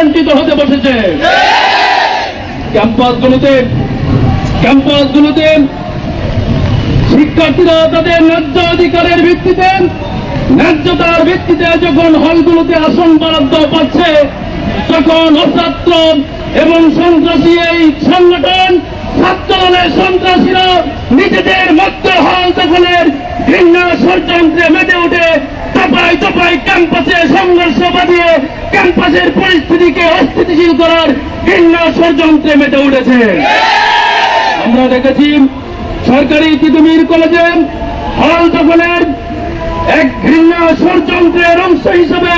ঝুলন্টিত হতে বসেছে। ক্যাম্পাসগুলোতে ক্যাম্পাসগুলোতে শিক্ষার্থীরা তাদের ন্যায্য অধিকারের ভিত্তিতে, ন্যায্যতার ভিত্তিতে যখন হলগুলোতে আসন বরাদ্দ পাচ্ছে, তখন অছাত্র এবং সন্ত্রাসী এই সংগঠন ছাত্র দলের সন্ত্রাসীরা নিজেদের মধ্য হল দখলের ঘৃণা ষড়যন্ত্রে মেতে উঠে তপাই তপাই ক্যাম্পাসে সংঘর্ষ বাঁধিয়ে ক্যাম্পাসের পরিস্থিতিকে অস্থিতিশীল করার ঘৃণা ষড়যন্ত্রে মেতে উঠেছে। আমরা দেখেছি, সরকারি তিতুমির কলেজে হল দখলের এক ঘৃণা ষড়যন্ত্রের অংশ হিসেবে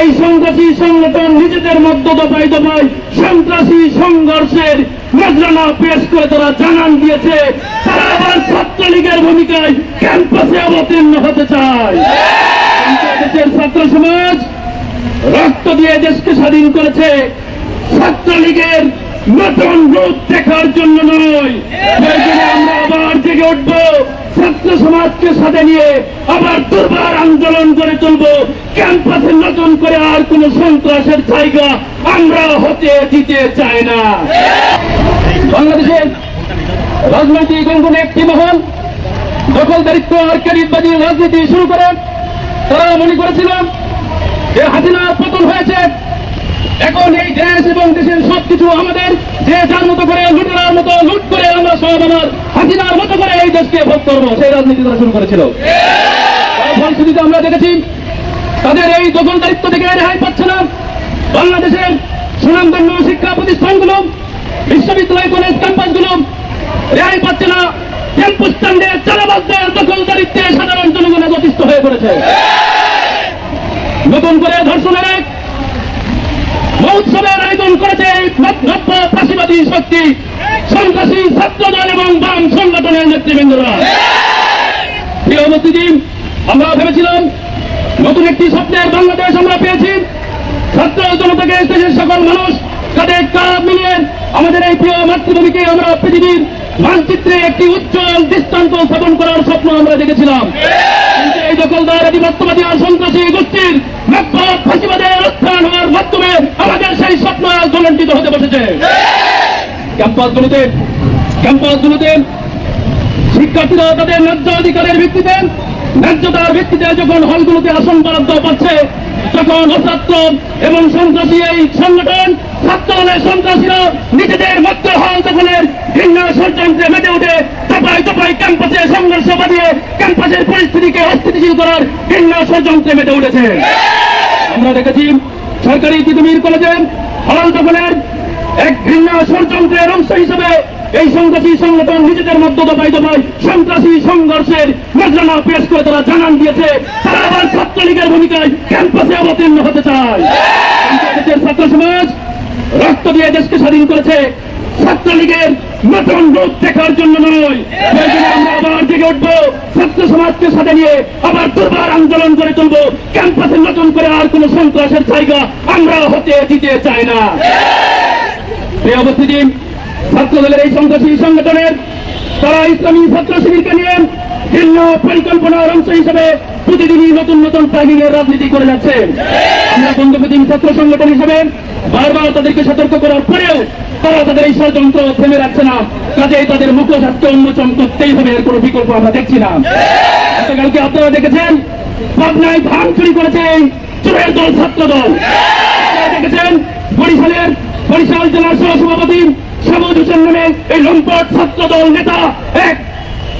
এই সন্ত্রাসী সংগঠন নিজেদের মধ্যে দফায় দফায় সন্ত্রাসী সংঘর্ষের নজরানা পেশ করে তারা জানান দিয়েছে। তারা আবার ছাত্রলীগের ভূমিকায় ক্যাম্পাসে অবতীর্ণ হতে চায়। ছাত্র সমাজ রক্ত দিয়ে দেশকে স্বাধীন করেছে। ছাত্রলীগের নতুন রূপ দেখার জন্য নয়। আমরা আবার জেগে উঠব। ছাত্র সমাজকে সাথে নিয়ে আবার দুর্বার আন্দোলন করে তুলব। ক্যাম্পাসে নতুন করে আর কোন সন্ত্রাসের জায়গা আমরা হতে দিতে চাই না। বাংলাদেশের রাজনৈতিক অঙ্গনে একটি মহল দখলদারিত্ব আর ক্যারিটবাদী রাজনীতি শুরু করে। তারা মনে করেছিলেন যে হাসিনার পতন হয়েছে, এখন এই দেশ এবং দেশের সবকিছু আমাদের, যে যার মতো করে লুটেরার মতো, লুট করে আমরা সব আমার হাসিনার মতো করে এই দেশকে ভোগ করব, সেই রাজনীতি তারা শুরু করেছিল। ফলশ্রুতিতে আমরা দেখেছি, তাদের এই দখলদারিত্ব থেকে রেহাই পাচ্ছে না। বাংলাদেশের সুনামধন্য শিক্ষা প্রতিষ্ঠানগুলো, বিশ্ববিদ্যালয়, কলেজ, ক্যাম্পাসগুলো রেহাই পাচ্ছে না। টেম্পু স্ট্যান্ডে চালাবাসদের দখলদারিত্বে সাধারণ জনগণের অতিষ্ঠ হয়ে পড়েছে। নতুন করে ধর্ষণের এক মহোৎসবের আয়োজন করেছে ফাঁসিবাদী শক্তি, সন্ত্রাসী ছাত্রদল এবং বাম সংগঠনের নেতৃবৃন্দরা। প্রিয় উপস্থিতি আমরা ভেবেছিলাম নতুন একটি স্বপ্নের বাংলাদেশ আমরা পেয়েছি। ছাত্র জনতাকে দেশের সকল মানুষ কাঁধে কাঁধ মিলিয়ে আমাদের এই প্রিয় মাতৃভূমিকে আমরা পৃথিবীর মানচিত্রে একটি উজ্জ্বল দৃষ্টান্ত স্থাপন করার স্বপ্ন আমরা দেখেছিলাম। দখলদার আর সন্ত্রাসী গোষ্ঠীর ফাঁসিবাদের হওয়ার মাধ্যমে আমাদের সেই স্বপ্ন হতে বসেছে। ক্যাম্পাসগুলোতে ক্যাম্পাসগুলোতে শিক্ষার্থীরা তাদের ন্যায্য অধিকারের ভিত্তিতে, ন্যায্যতার ভিত্তিতে যখন হলগুলোতে আসন বরাদ্দ পাচ্ছে, তখন অছাত্র এবং সন্ত্রাসী এই সংগঠন ছাত্র সন্ত্রাসীরা নিজেদের মধ্য হল দখলের ঘৃণা ষড়যন্ত্রে মেতে উঠে তপাই তপাই ক্যাম্পাসে সংঘর্ষ বাঁধিয়ে ক্যাম্পাসের পরিস্থিতিকে অস্থিতিশীল করার ঘৃণা ষড়যন্ত্রে মেতে উঠেছে আমরা দেখেছি সরকারি তিতুমির কলেজে হল দখলের এক ঘৃণা ষড়যন্ত্রের অংশ হিসেবে এই সন্ত্রাসী সংগঠন নিজেদের মধ্য দফায় দফায় সন্ত্রাসী সংঘর্ষের নজরানা পেশ করে তারা জানান দিয়েছে। তারা আবার ছাত্রলীগের ভূমিকায় ক্যাম্পাসে অবতীর্ণ হতে চায়। ছাত্র সমাজ রক্ত দিয়ে দেশকে স্বাধীন করেছে। ছাত্রলীগের নতুন রূপ দেখার জন্য নয়। আমরা আবার জেগে উঠবো। ছাত্র সমাজকে সাথে নিয়ে আবার দুর্বার আন্দোলন করে তুলব। ক্যাম্পাসে নতুন করে আর কোন সন্ত্রাসের জায়গা আমরা হতে দিতে চাই না। এই অবস্থিতি ছাত্র দলের এই সন্ত্রাসী সংগঠনের, তারা ইসলামী ছাত্র শিবিরকে নিয়ে ভিন্ন পরিকল্পনার অংশ হিসেবে প্রতিদিনই নতুন নতুন প্ল্যানিং রাজনীতি করে যাচ্ছে। আমরা বন্ধুপ্রতিম ছাত্র সংগঠন হিসেবে বারবার তাদেরকে সতর্ক করার পরেও তারা তাদের এই ষড়যন্ত্র থেমে রাখছে না। কাজেই তাদের মুখোশ আজকে উন্মোচন করতেই হবে এর কোনো বিকল্প আমরা দেখছি না। গতকালকে আপনারা দেখেছেন, পাবনায় ধান চুরি করেছে চোরের দল, ছাত্র দল। দেখেছেন, বরিশালের বরিশাল জেলার সহসভাপতি সবুজ হোসেন নামে এই লম্পট ছাত্র দল নেতা এক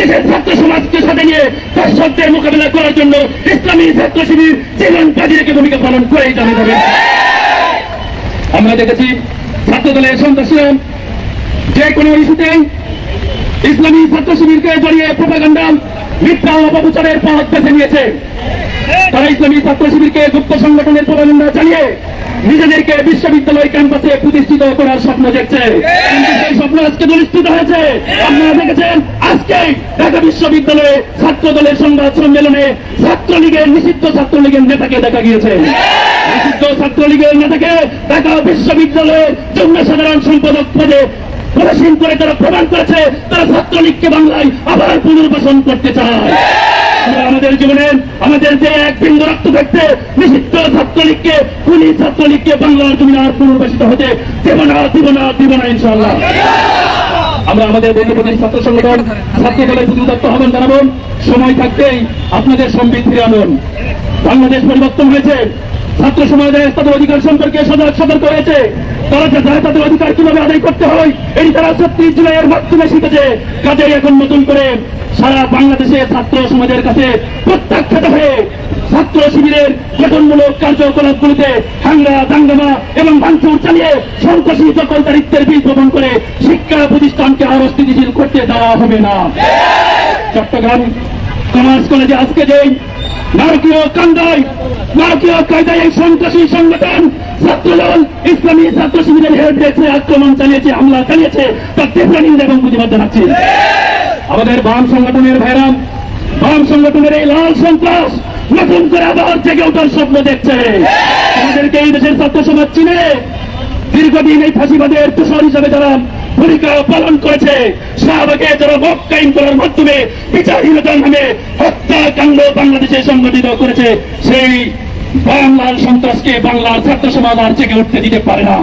দেশের ছাত্র সমাজকে সাথে নিয়ে দর্শকদের মোকাবিলা করার জন্য ইসলামী ছাত্র শিবির জীবন কাজী রেখে ভূমিকা পালন করেই জানা যাবে। আমরা দেখেছি ছাত্র দলের সন্ত্রাসীরা যে কোনো ইস্যুতে ইসলামী ছাত্র শিবিরকে জড়িয়ে প্রপাগান্ডা, মিথ্যা অপপ্রচারের পথ বেছে নিয়েছে। তারা ইসলামী ছাত্র শিবিরকে গুপ্ত সংগঠনের প্রবন্ধা জানিয়ে নিজেদেরকে বিশ্ববিদ্যালয় ক্যাম্পাসে প্রতিষ্ঠিত করার স্বপ্ন দেখছে। সেই স্বপ্ন আজকে দলিষ্ঠিত হয়েছে। আপনারা দেখেছেন আজকে ঢাকা বিশ্ববিদ্যালয়ে ছাত্র দলের সংবাদ সম্মেলনে ছাত্রলীগের নিষিদ্ধ ছাত্রলীগের নেতাকে দেখা গিয়েছে। নিষিদ্ধ ছাত্রলীগের নেতাকে ঢাকা বিশ্ববিদ্যালয়ের যুগ্ম সাধারণ সম্পাদক পদে প্রদর্শন করে তারা প্রমাণ করেছে, তারা ছাত্রলীগকে বাংলায় আবার পুনর্বাসন করতে চায়। আমাদের জীবনে আমাদের যে এক বিন্দু রক্ত থাকতে নিষিদ্ধ ছাত্রলীগকে, খুনি ছাত্রলীগকে বাংলার জমিনে আর পুনর্বাসিত হতে দেব না, দিব না দিব না ইনশাল্লাহ আমরা আমাদের বন্ধুপ্রতিম ছাত্র সংগঠন, ছাত্র দলের প্রতি দত্ত আহ্বান জানাব। সময় থাকতেই আপনাদের সম্বিত ফিরে আনুন। বাংলাদেশ পরিবর্তন হয়েছে। ছাত্র সমাজের তাদের অধিকার সম্পর্কে সজাগ সতর্ক হয়েছে। তারা যে জানে তাদের অধিকার কীভাবে আদায় করতে হয়, এটি তারা ছত্রিশ জুলাইয়ের মাধ্যমে শিখেছে। কাজে এখন নতুন করে সারা বাংলাদেশে ছাত্র সমাজের কাছে প্রত্যাখ্যাত হয়ে ছাত্র শিবিরের গঠনমূলক কার্যকলাপগুলিতে হাঙ্গা দাঙ্গামা এবং ভাঙচুর চালিয়ে সন্ত্রাসী দখলদারিত্বের বীজ বপন করে শিক্ষা প্রতিষ্ঠানকে আরও স্থিতিশীল করতে দেওয়া হবে না। চট্টগ্রাম কমার্স কলেজে আজকে যে নারকীয় কান্দায় নারকীয় কায়দায় এই সন্ত্রাসী সংগঠন ছাত্রদল, ইসলামী ছাত্র শিবিরের দেখে আক্রমণ চালিয়েছে, হামলা চালিয়েছে, তার তীব্র নিন্দা এবং প্রতিবাদ জানাচ্ছি। আমাদের বাম সংগঠনের ভাইরাম বাম সংগঠনের এই লাল সন্ত্রাস নতুন করে আবার জেগে ওঠার স্বপ্ন দেখছে। আমাদেরকে এই দেশের ছাত্র সমাজ চিনে দীর্ঘদিন এই ফাঁসিবাদের তুষার হিসাবে যারা ভূমিকা পালন করেছে, শাহবাগে যারা মক কায়েম করার মাধ্যমে বিচারহীনতার নামে হত্যাকাণ্ড বাংলাদেশে সংগঠিত করেছে, সেই বাংলার সন্ত্রাসকে বাংলার ছাত্র সমাজ আর জেগে উঠতে দিতে পারে না।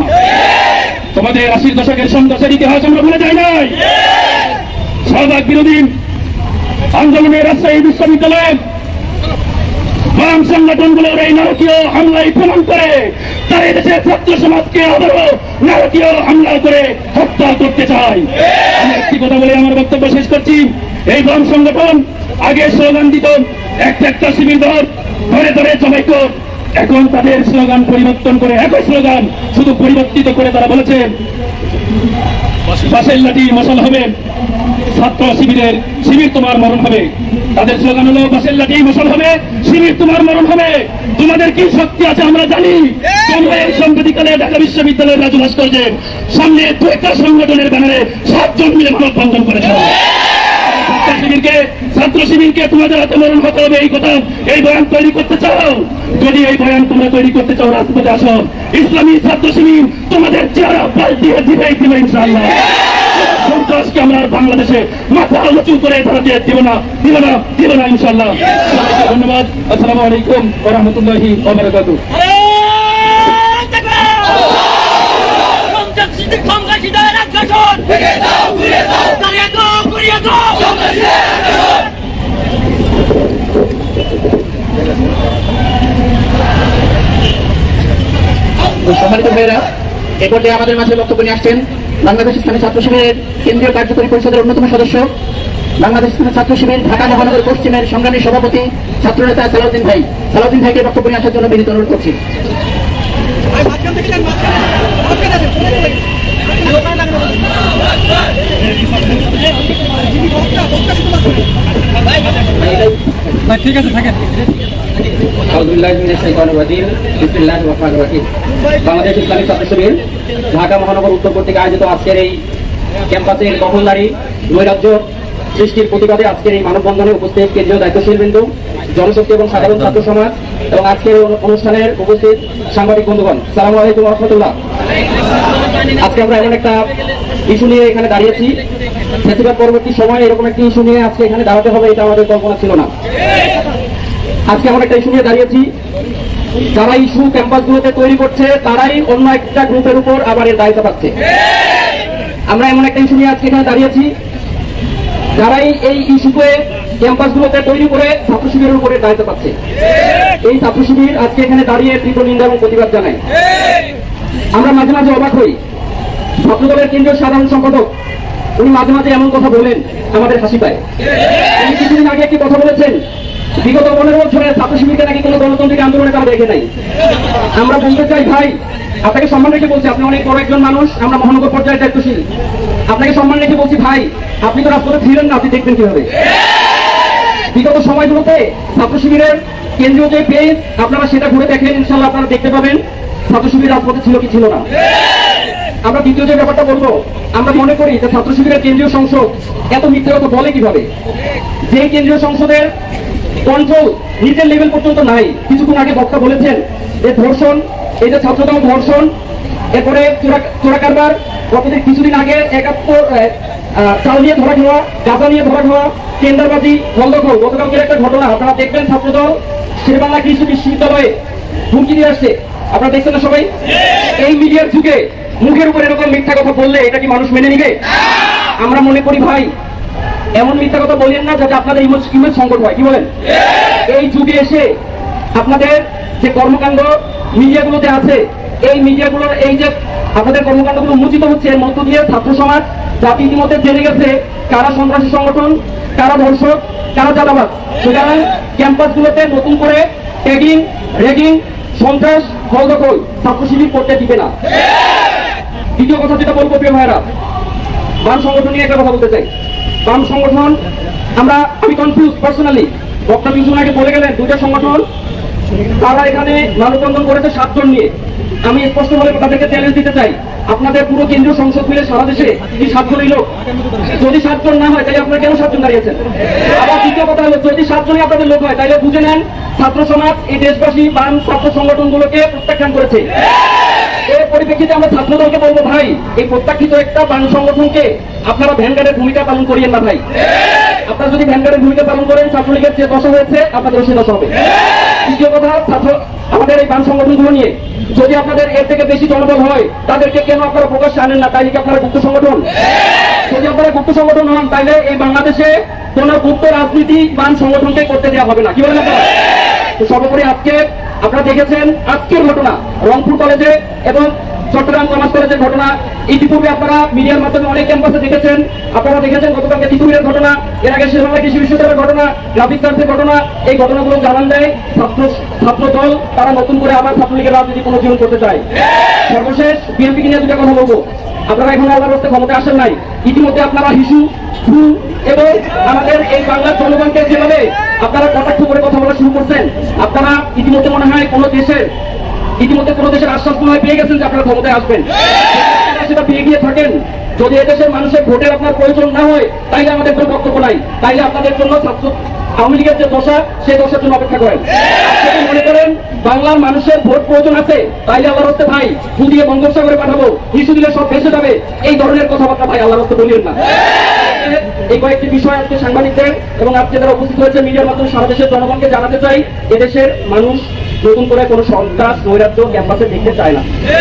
তোমাদের আশির দশকের সন্ত্রাসের ইতিহাস আমরা ভুলে যাই নাই। শাহবাগ বিরোধী আন্দোলনে রাজশাহী বিশ্ববিদ্যালয়ে বাম সংগঠনগুলোর এই নারকীয় হামলায় প্রমাণ করে তারা এদেশের ছাত্র সমাজকে আবারও নারকীয় হামলা করে হত্যা করতে চায়। আমি একটি কথা বলে আমার বক্তব্য শেষ করছি। এই বাম সংগঠন আগে স্লোগান দিত একটা একটা শিবির ধর ধরে ধরে জমাইত এখন তাদের স্লোগান পরিবর্তন করে, একই স্লোগান শুধু পরিবর্তিত করে তারা বলেছে পাশের লাঠি মশাল হবে। ছাত্র শিবিরের শিবির তোমার মরণ হবে। তাদের স্লোগান হলো বাসের লাঠি মশাল হবে, শিবির তোমার মরণ হবে। তোমাদের কি শক্তি আছে আমরা জানি। তোমরা এই সাম্প্রতিককালে ঢাকা বিশ্ববিদ্যালয়ের রাজু ভাস্কর্যের সামনে দুইটা সংগঠনের ব্যানারে সাতজন মিলে মানববন্ধন করেছে শিবিরকে, ছাত্র শিবিরকে তোমাদের হাতে মরণ হতে হবে, এই কথা, এই বয়ান তৈরি করতে চাও? যদি এই বয়ান তোমরা তৈরি করতে চাও, রাজপথে আসো। ইসলামী ছাত্র শিবির তোমাদের চেহারা পাল্টিয়ে দিবে দিবে ইনশাআল্লাহ। সন্ত্রাসকে আমরা বাংলাদেশে মাথা উঁচু করে ধরাতে দিব না দিব না দিব না, ইনশাআল্লাহ। ধন্যবাদ। আসসালামু আলাইকুম ওয়া রাহমাতুল্লাহি ওয়া বারাকাতুহু সন্ত্রাসীদের সন্ত্রাসীদের আগ্রাসন। দাঁড়িয়ে গো ঘুরিয়ে সম্মানিত ভাইয়েরা এ পর্যায়ে আমাদের মাঝে বক্তব্য নিয়ে আসছেন বাংলাদেশ ইসলামী ছাত্র শিবিরের কেন্দ্রীয় কার্যকরী পরিষদের অন্যতম সদস্য, বাংলাদেশ ইসলামী ছাত্র শিবির, ঢাকা মহানগর পশ্চিমের সংগ্রামী সভাপতি, ছাত্রনেতা সালাউদ্দিন ভাই। সালাউদ্দিন ভাইকে বক্তব্য নিয়ে আসার জন্য বিনীত অনুরোধ করছি। বাংলাদেশ ইসলামী ছাত্র শিবির, ঢাকা মহানগর উত্তর কর্তৃক আয়োজিত আজকের এই ক্যাম্পাসের দখলদারি নৈরাজ্য সৃষ্টির প্রতিবাদে আজকের এই মানববন্ধনে উপস্থিত কেন্দ্রীয় দায়িত্বশীল বিন্দু জনশক্তি এবং সাধারণ ছাত্র সমাজ এবং আজকের অনুষ্ঠানের উপস্থিত সাংবাদিক বন্ধুগণ। সালাম আলাইকুম রহমতুল্লাহ। আজকে আমরা এমন একটা ইস্যু নিয়ে এখানে দাঁড়িয়েছি। ফেস্টিভ্যাল পরবর্তী সময়ে এরকম একটি ইস্যু নিয়ে আজকে এখানে দাঁড়াতে হবে, এটা আমাদের কল্পনা ছিল না। আজকে আমরা একটা ইস্যু নিয়ে দাঁড়িয়েছি। যারা ইস্যু ক্যাম্পাসগুলোতে তৈরি করছে, তারাই অন্য একটা গ্রুপের উপর আবার এর দায়িত্ব পাচ্ছে। আমরা এমন একটা ইস্যু নিয়ে আজকে এখানে দাঁড়িয়েছি। যারাই এই ইস্যুকে ক্যাম্পাসগুলোতে তৈরি করে ছাত্র শিবিরের উপরে দায়িত্ব পাচ্ছে। এই ছাত্র শিবির আজকে এখানে দাঁড়িয়ে তীব্র নিন্দা এবং প্রতিবাদ জানায়। আমরা মাঝে মাঝে অবাক হই। ছাত্রদলের কেন্দ্রীয় সাধারণ সম্পাদক উনি মাঝে মাঝে এমন কথা বলেন আমাদের হাসি পায়। উনি কিছুদিন আগে একটি কথা বলেছেন, বিগত পনেরো বছরের ছাত্র শিবিরকে নাকি কোনো গণতান্ত্রিক আন্দোলনে তারা দেখে নাই। আমরা বলতে চাই, ভাই, আপনাকে সম্মান রেখে বলছি, আপনি অনেক বড় একজন মানুষ, আমরা মহানগর পর্যায়ে দায়িত্বশীল। আপনাকে সম্মান রেখে বলছি, ভাই, আপনি তো রাস্তাতে ছিলেন না, আপনি দেখবেন কীভাবে। বিগত সময়গুলোতে ছাত্র শিবিরের কেন্দ্রীয় যে পেজ আপনারা সেটা ঘুরে দেখেন ইনশাল্লাহ আপনারা দেখতে পাবেন ছাত্র শিবির রাজপথে ছিল কি ছিল না। আমরা দ্বিতীয় যে ব্যাপারটা বলব, আমরা মনে করি যে ছাত্র শিবিরের কেন্দ্রীয় সংসদ এত মিথ্যে কথা বলে কীভাবে? যে কেন্দ্রীয় সংসদের কন্ট্রোল নিজের লেভেল পর্যন্ত নাই। কিছুক্ষণ আগে বক্তা বলেছেন যে ধর্ষণ, এই যে ছাত্রদল ধর্ষণ, এরপরে চোরা- কারবার গতদিন কিছুদিন আগে একাত্তর চাল নিয়ে ধরা খাওয়া, গাঁজা নিয়ে ধরা খাওয়া, টেন্ডারবাজি বন্ধকল গতকালকের একটা ঘটনা। আপনারা দেখবেন ছাত্রদল শেরবাংলা কৃষি বিশ্ববিদ্যালয়ে হুমকি দিয়ে আসছে। আপনারা দেখছেন না সবাই? এই মিডিয়ার যুগে মুখের উপর এরকম মিথ্যা কথা বললে এটা কি মানুষ মেনে নিবে? আমরা মনে করি ভাই, এমন মিথ্যা কথা বলেন না যাতে আপনাদের ইমেজ সংকট হয়। কি বলেন? এই যুগে এসে আপনাদের যে কর্মকাণ্ড মিডিয়াগুলোতে আছে, এই মিডিয়াগুলোর এই যে আপনাদের কর্মকাণ্ডগুলো উন্মোচিত হচ্ছে, এর মধ্য দিয়ে ছাত্র সমাজ, জাতি ইতিমধ্যে জেনে গেছে কারা সন্ত্রাসী সংগঠন, কারা ধর্ষক, কারা চাঁদাবাজ। সুতরাং ক্যাম্পাসগুলোতে নতুন করে ট্যাগিং রেগিং সন্ত্রাস, হলদখল ছাত্র শিবির করতে দিবে না। দ্বিতীয় কথা যেটা বলব, প্রিয় ভাইরা বাম সংগঠন নিয়ে একটা কথা বলতে চাই। বাম সংগঠন, আমরা, আমি কনফিউজ পার্সোনালি বক্তা কিছুদিন আগে বলে গেলেন, দুইটা সংগঠন, তারা এখানে মানববন্ধন করেছে সাতজন নিয়ে। আমি স্পষ্টভাবে তাদেরকে চ্যালেঞ্জ দিতে চাই। আপনাদের পুরো কেন্দ্রীয় সংসদ মিলে সারা দেশে কি সাতজনই লোক? যদি সাতজন না হয়, তাহলে আপনারা কেন সাতজন দাঁড়িয়েছেন আবার দ্বিতীয় কথা হলো, যদি সাতজনই আপনাদের লোক হয়, তাহলে বুঝে নেন, ছাত্র সমাজ, এই দেশবাসী, বাম ছাত্র সংগঠনগুলোকে প্রত্যাখ্যান করেছে। পরিপ্রেক্ষিতে আমরা ছাত্রদলকে বলব, ভাই, এই প্রত্যাখ্যিত একটা বাম সংগঠনকে আপনারা ভ্যানগার্ডের ভূমিকা পালন করিয়েন না, ভাই। আপনারা যদি ভ্যানগার্ডের ভূমিকা পালন করেন, ছাত্রলীগের যে দশা হয়েছে, আপনাদের সে দশা হবে। দ্বিতীয় কথা, ছাত্র, আমাদের এই বাম সংগঠনগুলো নিয়ে যদি আপনাদের এর থেকে বেশি জনবল হয়, তাদেরকে কেন আপনারা প্রকাশ্যে আনেন না? তাইলে কি আপনারা গুপ্ত সংগঠন? যদি আপনারা গুপ্ত সংগঠন হন, তাইলে এই বাংলাদেশে কোন গুপ্ত রাজনীতি বান সংগঠনকে করতে দেওয়া হবে না। কি বলেন আপনারা? সর্বোপরি আজকে আপনারা দেখেছেন, আজকের ঘটনা রংপুর কলেজে এবং চট্টগ্রাম কমার্স কলেজের ঘটনা, ইতিপূর্বে আপনারা মিডিয়ার মাধ্যমে অনেক ক্যাম্পাসে দেখেছেন, আপনারা দেখেছেন গতকালকে তিতুমিরের ঘটনা, এর আগে শেরবাংলা কৃষি বিশ্ববিদ্যালয়ের ঘটনা গ্রাফিক সার্চের ঘটনা, এই ঘটনাগুলো জানান দেয় ছাত্র ছাত্র দল তারা নতুন করে আবার ছাত্রলীগের রাজনীতি পুনর্জীবন করতে চায়। সর্বশেষ বিএনপিকে নিয়ে দুটা কথা বলব। আপনারা এখন আল্লাহর রাস্তায় ক্ষমতায় আসেন নাই। ইতিমধ্যে আপনারা হিসু ফু এবং আমাদের এই বাংলার জনগণকে যেভাবে আপনারা কটাক্ষ করে কথা বলা শুরু করছেন, আপনারা ইতিমধ্যে মনে হয় কোনো দেশের ইতিমধ্যে কোনো দেশের আশ্বাস মনে হয় পেয়ে গেছেন যে আপনারা ক্ষমতায় আসবেন। সেটা পেয়ে গিয়ে থাকেন। যদি এদেশের মানুষের ভোটের আপনার প্রয়োজন না হয় তাইলে আমাদের কোনো বক্তব্য নাই। তাইলে আপনাদের জন্য ছাত্র আওয়ামী লীগের যে দশা সেই দশার জন্য অপেক্ষা করেন। আর মনে করেন বাংলার মানুষের ভোট প্রয়োজন আছে তাইলে আল্লাহর হস্তে ভাই ফুদিয়ে বঙ্গোপসাগরে পাঠাবো। হিসু দিলে সব ভেসে যাবে। এই ধরনের কথাবার্তা ভাই আল্লাহর হস্তে বলিয়েন না। এই কয়েকটি বিষয় আজকে সাংবাদিকদের এবং আজকে যারা উপস্থিত হয়েছে মিডিয়ার মাধ্যমে সারা দেশের জনগণকে জানাতে চাই এদেশের মানুষ নতুন করে কোনো সন্ত্রাস নৈরাজ্য ক্যাম্পাসে দেখতে চায় না।